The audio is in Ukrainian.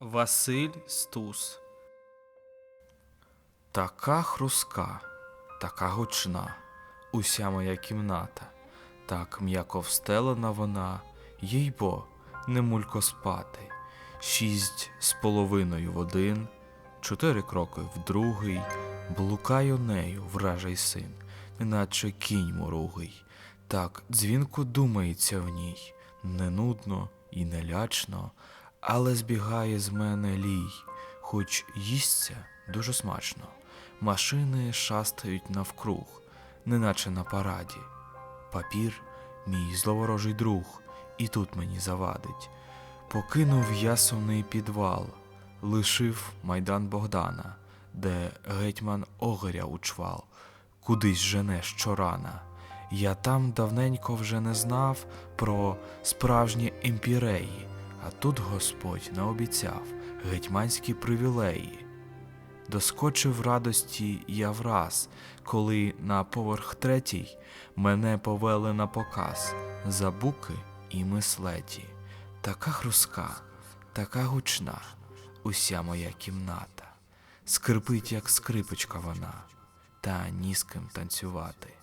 Василь Стус. Така хруска, така гучна, уся моя кімната, так м'яко встелена вона, їй бо, не мулько спати. Шість з половиною в один, чотири кроки в другий, блукаю нею, вражий син, неначе кінь муругий. Так дзвінко думається в ній, не нудно і не лячно, але збігає з мене лій, хоч їсться дуже смачно. Машини шастають навкруг, неначе на параді. Папір, мій зловорожий друг, і тут мені завадить. Покинув я сумний підвал, лишив майдан Богдана, де гетьман Огоря учвал, кудись жене щорана. Я там давненько вже не знав про справжні імпіреї, а тут Господь наобіцяв гетьманські привілеї. Доскочив радості я враз, коли на поверх третій мене повели на показ за буки і мислеті. Така хруска, така гучна, уся моя кімната. Скрипить, як скрипочка вона, та ні з ким танцювати.